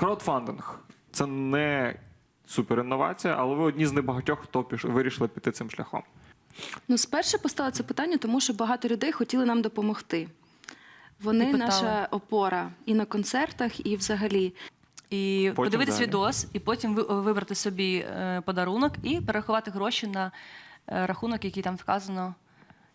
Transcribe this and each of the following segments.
Краудфандинг це не суперінновація, але ви одні з небагатьох, хто піш... вирішили піти цим шляхом. Ну, спершу поставила це питання, тому що багато людей хотіли нам допомогти. Вони І питали. наша опора і на концертах, і взагалі. І Потім подивитись далі. відос, і потім ви- вибрати собі е, подарунок і перерахувати гроші на е, рахунок, який там вказано.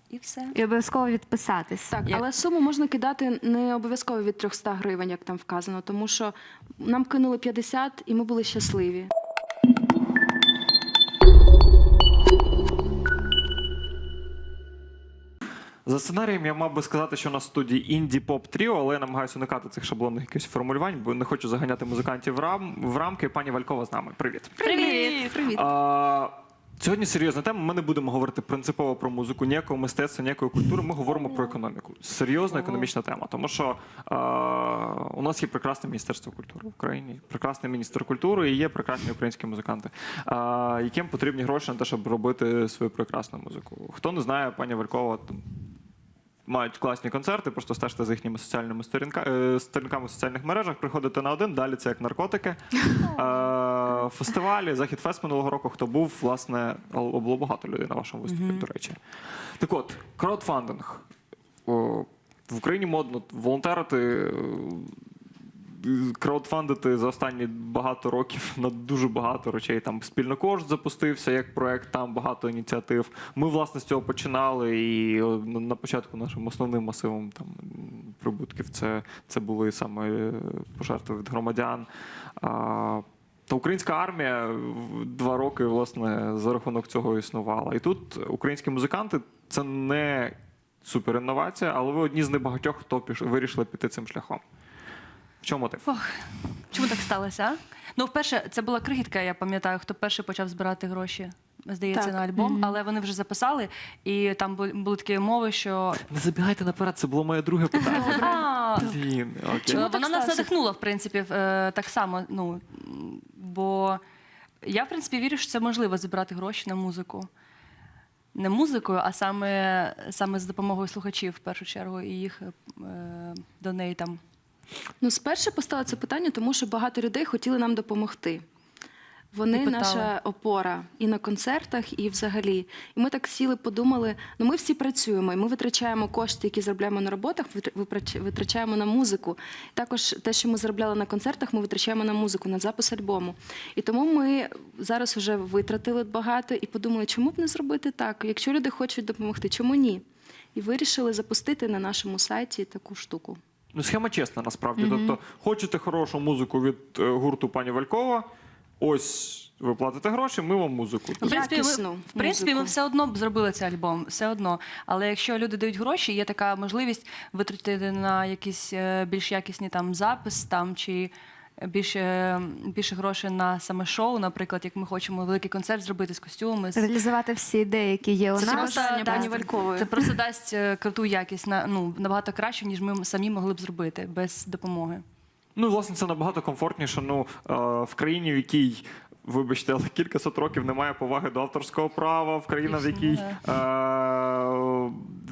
І все. І обов'язково відписатись. Так, Як- але суму можна кидати не обов'язково від 300 гривень, як там вказано, тому що нам кинули 50 і ми були щасливі. За сценарієм я мав би сказати, що у нас в студії інді поп тріо, але я намагаюся уникати цих шаблонних якихось формулювань, бо не хочу заганяти музикантів в, рам... в рамки. Пані Валькова з нами. Привіт. Привіт! Привіт! А, сьогодні серйозна тема. Ми не будемо говорити принципово про музику, ніякого мистецтва, ніякої культури. Ми говоримо про економіку. Серйозна економічна тема. Тому що е, у нас є прекрасне міністерство культури в Україні, прекрасний міністр культури і є прекрасні українські музиканти, е, яким потрібні гроші на те, щоб робити свою прекрасну музику. Хто не знає, пані Валькова там. Мають класні концерти, просто стежте за їхніми соціальними сторінка, е, сторінками в соціальних мережах, приходите на один, далі це як наркотики. Е, фестивалі, Захід Фест минулого року, хто був, власне, було багато людей на вашому виступі, до речі. Так от, краудфандинг. В Україні модно волонтерити, краудфандити за останні багато років на дуже багато речей. Там спільно кошт запустився як проект, там багато ініціатив. Ми, власне, з цього починали. І на- початку нашим основним масивом там прибутків це, це були саме е, пожертви від громадян. А, та українська армія два роки власне за рахунок цього існувала. І тут українські музиканти це не суперінновація, але ви одні з небагатьох, хто піш... вирішили піти цим шляхом. В чому мотив? Ох, чому так сталося? А? Ну, вперше, це була крихітка, я пам'ятаю, хто перший почав збирати гроші. Здається, Так. на альбом, але вони вже записали, і там бу- були такі умови, що Не забігайте наперед, це було моє друге питання. А, Блін, окей. Чому так вона нас сталося? надихнула, в принципі, в- е, так само. Ну, м, бо я, в принципі, вірю, що це можливо зібрати гроші на музику. Не музикою, а саме, саме з допомогою слухачів, в першу чергу, і їх е, до неї там. Ну, спершу поставила це питання, тому що багато людей хотіли нам допомогти. Вони наша опора і на концертах, і взагалі. І ми так сіли, подумали: ну ми всі працюємо, і ми витрачаємо кошти, які заробляємо на роботах, витрачаємо на музику. Також те, що ми заробляли на концертах, ми витрачаємо на музику, на запис альбому. І тому ми зараз вже витратили багато і подумали, чому б не зробити так? Якщо люди хочуть допомогти, чому ні? І вирішили запустити на нашому сайті таку штуку. Ну, схема чесна, насправді. Тобто, хочете хорошу музику від е, гурту пані Валькова, ось ви платите гроші, ми вам музику. В принципі, ми, в принципі, ми все одно б зробили цей альбом, все одно. Але якщо люди дають гроші, є така можливість витратити на якісь е, більш якісні там запис там чи. Більше, більше грошей на саме шоу, наприклад, як ми хочемо великий концерт зробити з костюми. з- Реалізувати всі ідеї, які є у Це нас. просто дасть- пані Валькової. Це просто дасть е, круту якість на ну набагато краще, ніж ми самі могли б зробити без допомоги. Ну, власне, це набагато комфортніше. Ну, е, в країні, в якій, вибачте, але кілька сот років немає поваги до авторського права, в країні, в якій е,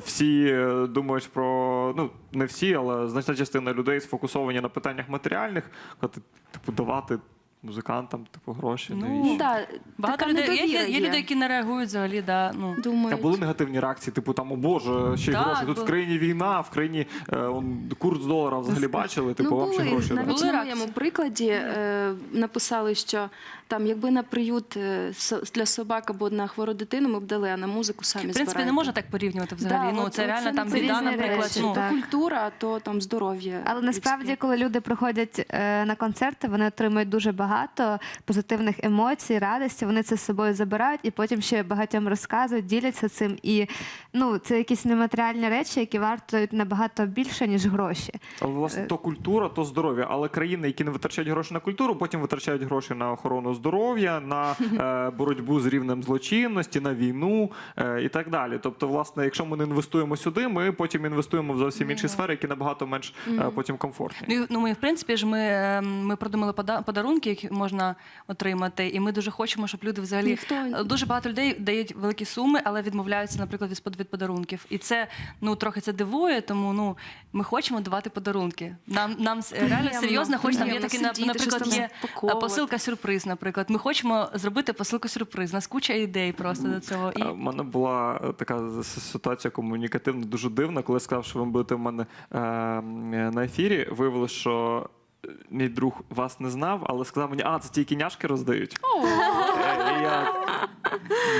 всі е, думають про. Ну, не всі, але значна частина людей сфокусовані на питаннях матеріальних, коли, типу, давати музикантам типу, гроші. Ну, навіщо? Да, Багато така людей є, є, є люди, які не реагують взагалі. Да, ну. А думають. були негативні реакції, типу там, о Боже, ще й гроші. Тут бу- в країні війна, в країні е, он, курс долара взагалі бачили, типу, ну, вам ще гроші. Навіть. На моєму прикладі е, написали, що там, якби на приют е, для собак або на хвору дитину, ми б дали, а на музику самі В принципі, збирайте. не можна так порівнювати взагалі. Да, ну це от реально це- там це біда, наприклад. речі, ну. Культура, то там здоров'я. Але насправді, коли люди приходять е, на концерти, вони отримують дуже багато позитивних емоцій, радості. Вони це з собою забирають і потім ще багатьом розказують, діляться цим. І ну це якісь нематеріальні речі, які вартують набагато більше ніж гроші. Але власне то культура, то здоров'я. Але країни, які не витрачають гроші на культуру, потім витрачають гроші на охорону здоров'я, на е, боротьбу з рівнем злочинності, на війну е, і так далі. Тобто, власне, якщо ми не інвестуємо сюди, ми потім інвестуємо в зовсім інші сфери, які набагато менш е, потім комфортні. Ну, ну, ми, в принципі ж ми, е, ми продумали пода- подарунки, які можна отримати. І ми дуже хочемо, щоб люди взагалі Ніхто- дуже багато людей дають великі суми, але відмовляються, наприклад, від подарунків. І це ну трохи це дивує, тому ну ми хочемо давати подарунки. Нам нам реально серйозно хочеться. Є такі, наприклад, є посилка сюрприз. Наприклад, ми хочемо зробити посилку сюрприз. У Нас куча ідей просто до цього. І У мене була е, така ситуація комунікативна, дуже дивна, коли я сказав, що ви будете в мене е, на ефірі. Виявилося, що е, мій друг вас не знав, але сказав мені, а це ті кіняшки роздають. Е, Я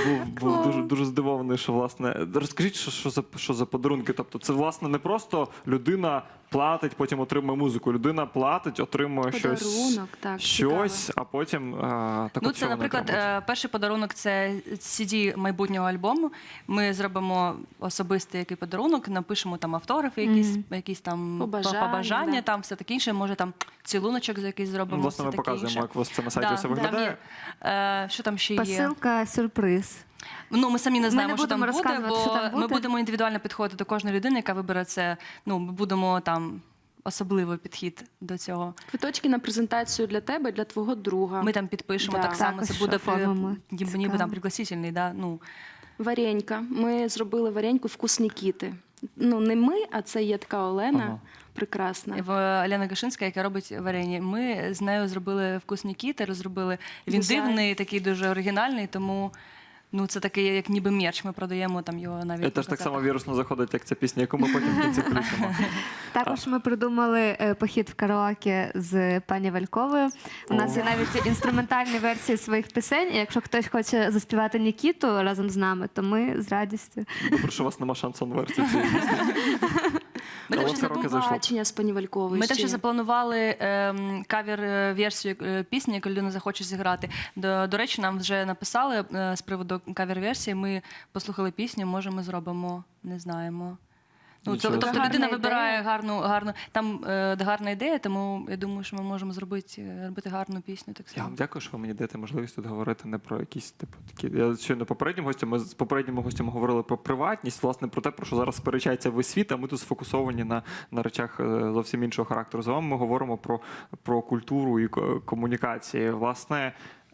був, був дуже, дуже здивований, що власне. Розкажіть, що, що, за, що за подарунки? Тобто, це власне не просто людина платить, потім отримує музику. Людина платить, отримує щось, так, щось а потім так Ну, от це, чого наприклад, отримують? е, перший подарунок це CD майбутнього альбому. Ми зробимо особистий який подарунок, напишемо там автографи, якісь, якісь там Побажання, побажання да. там все таке інше. Може там цілуночок за якийсь зробимо. Ну, власне, все ми таке показуємо, інше. як у вас це на сайті Да, все там виглядає. є, е, що там ще є? Посилка сюрприз. Ну, ми самі не Ми знаємо, не що там буде, бо що там ми будемо індивідуально підходити до кожної людини, яка вибере це. Ну, ми будемо там особливий підхід до цього. Квиточки на презентацію для тебе, для твого друга. Ми там підпишемо Да. так само. Також Це буде при, ніби, ніби там пригласительний, да? ну, Варенька. Ми зробили вареньку вкусні кіти. Ну, не ми, а це є така Олена Ага. Прекрасна. в Лена Гашинська, яка робить варені. Ми з нею зробили вкусні кіти, розробили. Він Дизайн. дивний, такий дуже оригінальний, тому ну це такий, як ніби мерч. Ми продаємо там його навіть. Це теж так само вірусно заходить, як ця пісня, яку ми потім в кінці включимо. Також ми придумали е, похід в караоке з пані Вальковою. У нас є навіть інструментальні версії своїх пісень. І якщо хтось хоче заспівати Нікіту разом з нами, то ми з радістю. Добре, що у вас нема шансон версії цієї пісні. Ми Але так в ще зайшло. Побачення з пані Вальковою. Ми так ще ще запланували ем, кавер-версію е, пісні, яку людина захоче зіграти. До, до речі, нам вже написали е, з приводу кавер-версії. Ми послухали пісню, може, ми зробимо, не знаємо. Ну, то- тобто собі. людина Гарна вибирає гарну, гарну там е, гарна ідея, тому я думаю, що ми можемо зробити, е, робити гарну пісню. Так Я само. вам дякую, що ви мені даєте можливість тут говорити не про якісь типу такі. Я щойно попереднім гостям. Ми з попередніми гостями говорили про приватність, власне, про те, про що зараз сперечається весь світ, а ми тут сфокусовані на, на речах е, зовсім іншого характеру. З вами ми говоримо про, про культуру і ко- комунікації. Власне.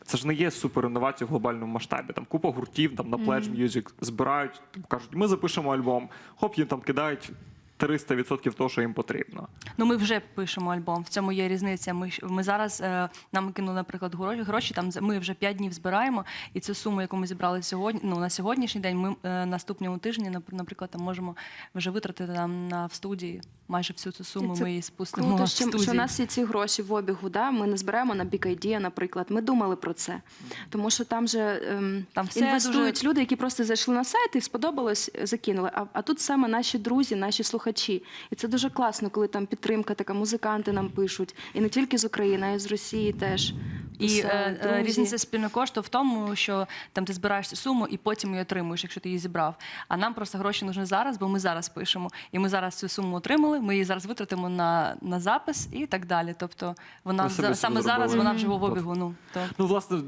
Це ж не є суперінновація в глобальному масштабі. Там купа гуртів, там на Pledge Music збирають, там, кажуть, ми запишемо альбом. Хоп, їм там кидають 300% того, що їм потрібно. Ну, ми вже пишемо альбом. В цьому є різниця. Ми, ми зараз е, нам кинули, наприклад, гроші. гроші там ми вже 5 днів збираємо, і цю суму, яку ми зібрали сьогодні, ну на сьогоднішній день, ми е, наступному тижні, нап- наприклад, там можемо вже витратити там на в студії майже всю цю суму. Це Ми її спустимо Круто, в що, студії. що в нас є ці гроші в обігу. Да? Ми не збираємо на Big Idea, наприклад. Ми думали про це. Тому що там же ем, Там все інвестують дуже- люди, які просто зайшли на сайт і сподобалось, закинули. А, а тут саме наші друзі, наші слухачі. І це дуже класно, коли там підтримка, така музиканти нам пишуть. І не тільки з України, а й з Росії теж. І е, е, різниця спільного кошту в тому, що там ти збираєш цю суму і потім її отримуєш, якщо ти її зібрав. А нам просто гроші нужні зараз, бо ми зараз пишемо. І ми зараз цю суму отримали. Ми її зараз витратимо на, на запис і так далі. Тобто вона за- саме зараз вона вже в обігу. Ну то Ну, власне,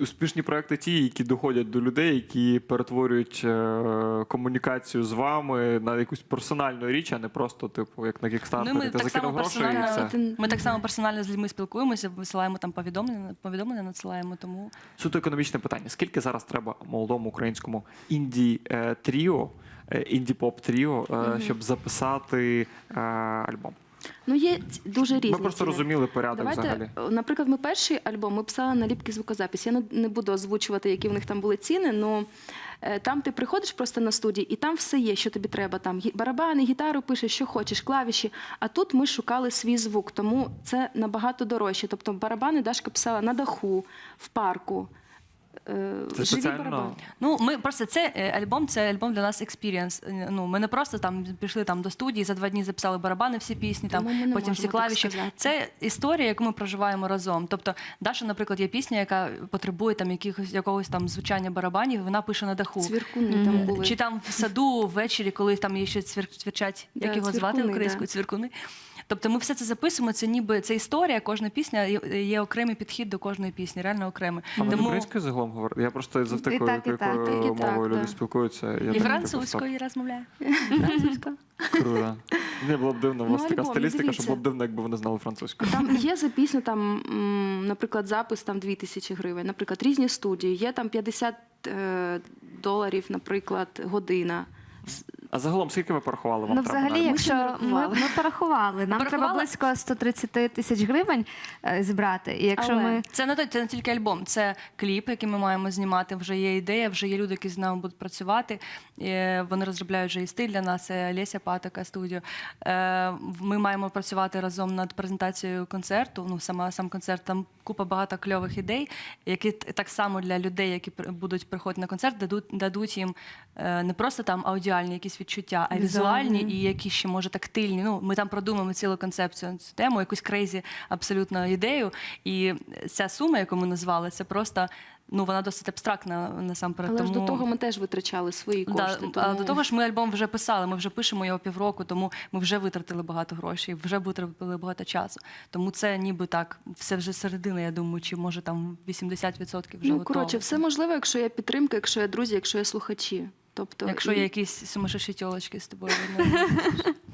успішні проекти ті, які доходять до людей, які перетворюють е, комунікацію з вами на якусь персональну річ, а не просто, типу, як на Ну, Kickstarter, ми ти так закинув гроші і персонально- все. Ми так само персонально з людьми спілкуємося, висилаємо там повідомлення, повідомлення надсилаємо. Тому Суто економічне питання. Скільки зараз треба молодому українському інді е, тріо, е, інді-поп тріо, е, щоб записати альбом? Ну, є дуже різні. Ми просто ціни. розуміли порядок Давайте, взагалі. наприклад, ми перший альбом ми писали на ліпки звукозапис. Я не, не буду озвучувати, які в них там були ціни. але там ти приходиш просто на студії, і там все є, що тобі треба. Там барабани, гітару пишеш, що хочеш, клавіші. А тут ми шукали свій звук, тому це набагато дорожче. Тобто барабани Дашка писала на даху, в парку. Е, Це живі спеціально? барабани. Ну, ми просто це е, альбом, це альбом для нас експірієнс. Ну, ми не просто там пішли там до студії, за два дні записали барабани, всі пісні, там Тому ми не потім всі можемо так клавіші. сказати. Це історія, яку ми проживаємо разом. Тобто, Даша, наприклад, є пісня, яка потребує там якихось якогось там звучання барабанів. Вона пише на даху. Цвіркуни там були. Чи там в саду ввечері, коли там є ще цвір, цвірчать, Да, як його звати цвіркуни, українською, да. цвіркуни. Тобто ми все це записуємо, це ніби це історія, кожна пісня є, є окремий підхід до кожної пісні, реально окремий. А ви Тому українською загалом говорите? Я просто за такою так, так, мовою люди так. спілкуються. Я і французькою розмовляю. Французька. стоп, Круто. Мені було б дивно, у вас Ну, така альбом, стилістика, що було б дивно, якби вони знали французьку. Там є за пісню, там, наприклад, запис там 2000 гривень. Наприклад, різні студії. Є там 50 е, доларів, наприклад, година. А загалом скільки ви порахували вам Ну, треба? взагалі, на- Ми ще не ми, рахували. ми порахували, нам треба Порахували? близько 130 тисяч гривень е, зібрати. І якщо Але- ми Це не то- це не тільки альбом, це кліп, який ми маємо знімати. Вже є ідея, вже є люди, які з нами будуть працювати. Е, Вони розробляють вже і стиль для нас. Це Леся Патока студіо. Е, Ми маємо працювати разом над презентацією концерту. Ну, сама сам концерт. Там купа багато кльових ідей, які т- так само для людей, які при- будуть приходити на концерт, дадуть дадуть їм е, не просто там аудіальні якісь відчуття, а Візуальні. візуальні і які ще може тактильні. Ну, ми там продумаємо цілу концепцію цю тему, якусь крейзі абсолютно ідею. І ця сума, яку ми назвали, це просто ну вона досить абстрактна насамперед. Але ж до того ми теж витрачали свої Да, кошти. а тому- до того ж, ми альбом вже писали, ми вже пишемо його півроку, тому ми вже витратили багато грошей, вже витратили багато часу. Тому це ніби так, все вже середина, я думаю, чи може там 80% вже ну, готово. коротше, все можливо, якщо є підтримка, якщо є друзі, якщо є слухачі. Тобто, Якщо і- є якісь сумасшедші тілочки з тобою.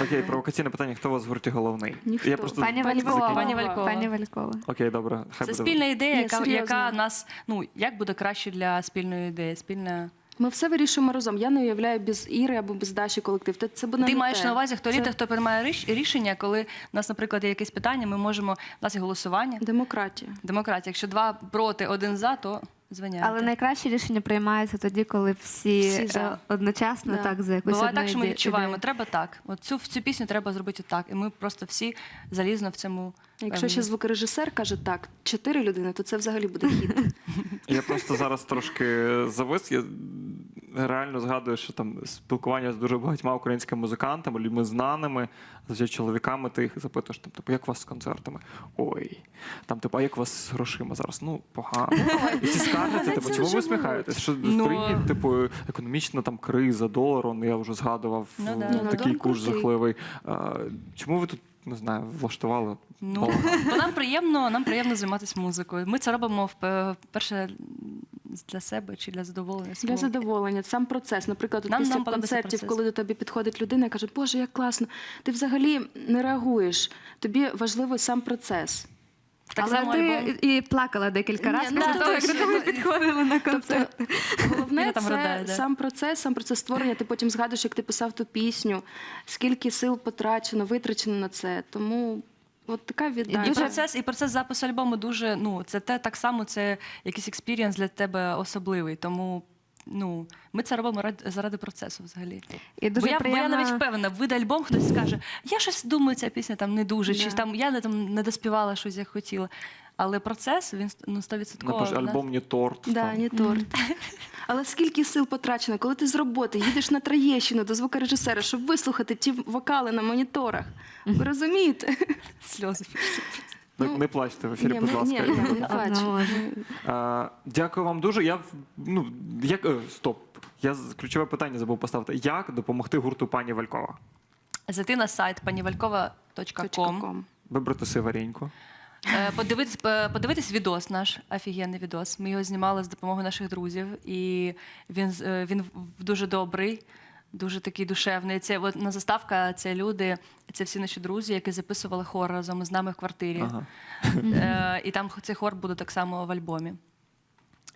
Окей, провокаційне питання: хто у вас в гурті головний? Ніхто. Я просто пані Пані Валькова. Валькова. Пані Валькова. Пані Валькова. Окей, добре. Хай Це буде. спільна ідея, Ні, яка, серйозно. яка нас, ну як буде краще для спільної ідеї. Спільна Ми все вирішуємо разом. Я не уявляю без Іри або без Даші колектив. Це, це буде Ти не маєш те. на увазі, хто Це ліде, хто приймає ріш- рішення, коли у нас, наприклад, є якесь питання, ми можемо у нас є голосування. демократія. Демократія. Якщо два проти, один за, то звиняйте. Але найкраще рішення приймається тоді, коли всі, Всі за. е, одночасно Да. так за якусь Буває одну так, що ми іде- відчуваємо, ідею. треба так. От цю, цю пісню треба зробити так. І ми просто всі залізно в цьому. Якщо ще звукорежисер каже так, чотири людини, то це взагалі буде хід. Я просто зараз трошки завис. Я реально згадую, що там спілкування з дуже багатьма українськими музикантами, людьми знаними, з чоловіками, ти їх запитуєш, там, типу, як у вас з концертами? Ой, там, типу, а як у вас з грошима зараз? Ну, погано. І всі скаржаться, типу, чому ви було. сміхаєтесь? Що Ну. в країні, типу, економічна там криза, долар, он, я вже згадував, Ну да. ну, такий долар курс крутий. жахливий. А, Чому ви тут, не знаю, влаштували? Ну, бо нам приємно, нам приємно займатися музикою. Ми це робимо впе- вперше для себе чи для задоволення. Для задоволення, сам процес. Наприклад, Нам- після нам концертів, коли до тебе підходить людина і каже, Боже, як класно, ти взагалі не реагуєш. Тобі важливий сам процес. Так Але само ти альбом. і плакала декілька разів ну, після того, як до тебе підходили на Тобто концерт. головне це ридає, сам процес, сам процес створення. Ти потім згадуєш, як ти писав ту пісню, скільки сил потрачено, витрачено на це. Тому от така І віддача. процес, і процес запису альбому дуже. Ну, це те так само, це якийсь експірієнс для тебе особливий. Тому ну, ми це робимо ради, заради процесу взагалі. І дуже бо, я, бо я навіть впевнена, вийде альбом, хтось скаже, я щось думаю, ця пісня там не дуже, чи там я не там не доспівала щось, як хотіла. Але процес він ну, 100%. Напише, да. альбом не торт. Да, там. не торт. Але скільки сил потрачено, коли ти з роботи їдеш на Троєщину до звукорежисера, щоб вислухати ті вокали на моніторах. Ви розумієте? сльози. Не, Ну, не плачте в ефірі, Ні, будь ми- ласка. ні, ми не. Е, Дякую вам дуже. Я в- ну як е, стоп. Я з- ключове питання забув поставити. Як допомогти гурту пані Валькова? Зайти на сайт panivalkova.com, .com. Вибрати сивареньку. Е, Подивитись, е, подивитись відос наш, офігенний відос. Ми його знімали з допомогою наших друзів, і він, е, він дуже добрий, дуже такий душевний. Це от на заставка це люди, це всі наші друзі, які записували хор разом з нами в квартирі. Ага. Е, І там цей хор буде так само в альбомі.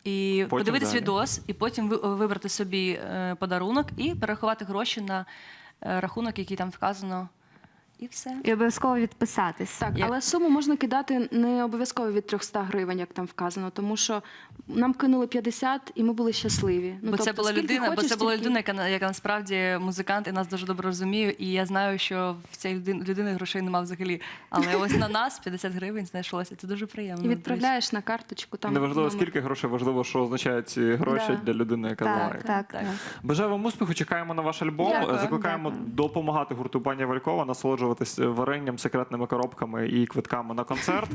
І Потім подивитись далі. відос, і потім вибрати собі подарунок і перерахувати гроші на рахунок, який там вказано. І все. І обов'язково відписатись. Так, Як- але суму можна кидати не обов'язково від 300 гривень, як там вказано, тому що нам кинули 50 і ми були щасливі. Ну, бо це тобто, була скільки людина, бо хочеш, це була стільки- людина, яка на- яка насправді музикант і нас дуже добре розуміє. І я знаю, що в цієї людини, людини грошей немає взагалі. Але ось на нас 50 гривень знайшлося. Це дуже приємно. І відправляєш на карточку. Там Неважливо, номер. скільки грошей, важливо, що означають ці гроші Да. для людини, яка Так, має. так, Так. Бажаю вам успіху, чекаємо на ваш альбом. Дякую. Закликаємо допомагати гурту пані Валькова, насолоджуватись варенням, секретними коробками і квитками на концерт.